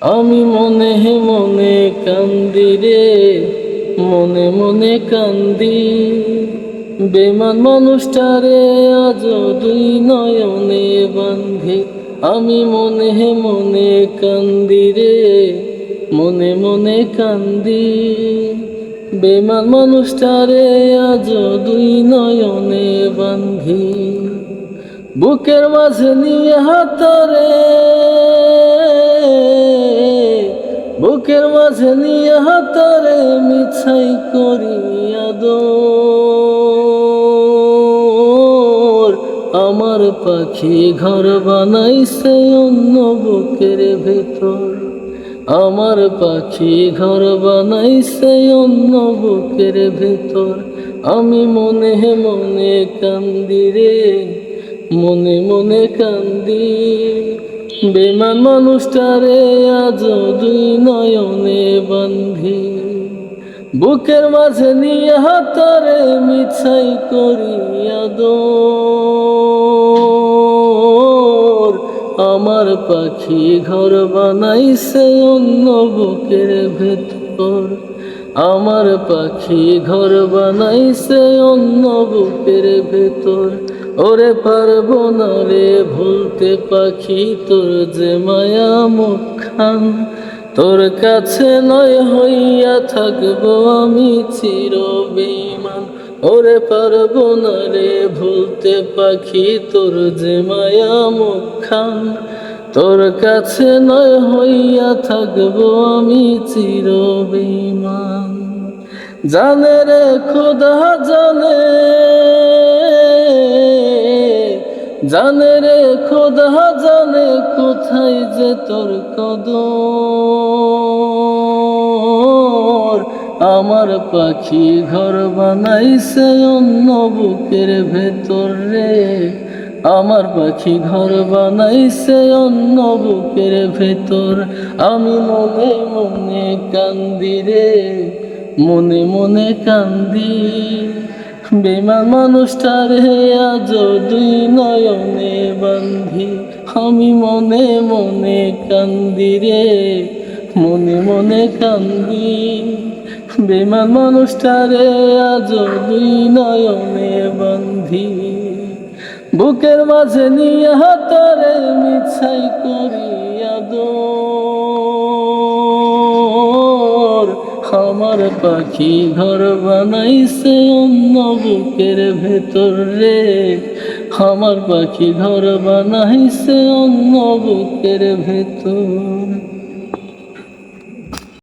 আমি মনে হে মনে কান্দি রে, মনে মনে কান্দি। বেমান মানুষটারে আজ দুই নয়নে বান্ধি আমি মনে হে মনে কান্দি রে, মনে মনে কান্দি। বেমান মানুষটারে আজ দুই নয়নে বান্ধি বুকের মাঝে নিয়ে হাতরে বুকের মাঝে নিয়ে হাতরে মিছাই করি আদর আমার পাখি ঘর বানাইছে অন্য বুকের ভেতর। আমার পাখি ঘর বানাইছে অন্য বুকের ভেতর। আমি মনে মনে কান্দি রে, মনে মনে কান্দি। বেমান মানুষটারে আজ দুই নয়নে বান্ধি বুকের মাঝে নিয়ে হাতরে মিছাই করিয়া আদর আমার পাখি ঘর বানাইছে অন্য বুকের ভেতর। আমার পাখি ঘর বানাইছে অন্য বুকের ভেতর। ওরে পারব না রে, ভুলতে পাখি তোর যে মায়া মুখান তোর কাছে নয় হইয়া থাকব আমি চির বেমান ওরে পারব না রে, ভুলতে পাখি তোর যে মায়া মুখান তোর কাছে নয় হইয়া থাকব আমি চির বেমান জানে রে, খোদা জানে। জানে রে খোদা জানে কোথায় যে তোর কদর? আমার পাখি ঘর বানাইছে অন্য বুকের ভেতর রে। আমার পাখি ঘর বানাইছে অন্য বুকের ভেতর। আমি মনে মনে কান্দি রে, মনে মনে কান্দি। বেমান মানুষটারে আজ দুই নয়নে বান্ধি। আমি মনে মনে কান্দি রে, মনে মনে কান্দি। বেমান মানুষটারে আজ দুই নয়নে বান্ধি। বুকের মাঝে নিয়ে হাতরে মিছাই করি আদর। আমার পাখি ঘর বানাইছে অন্য বুকের ভেতর রে। আমার পাখি ঘর বানাইছে অন্য বুকের ভেতর।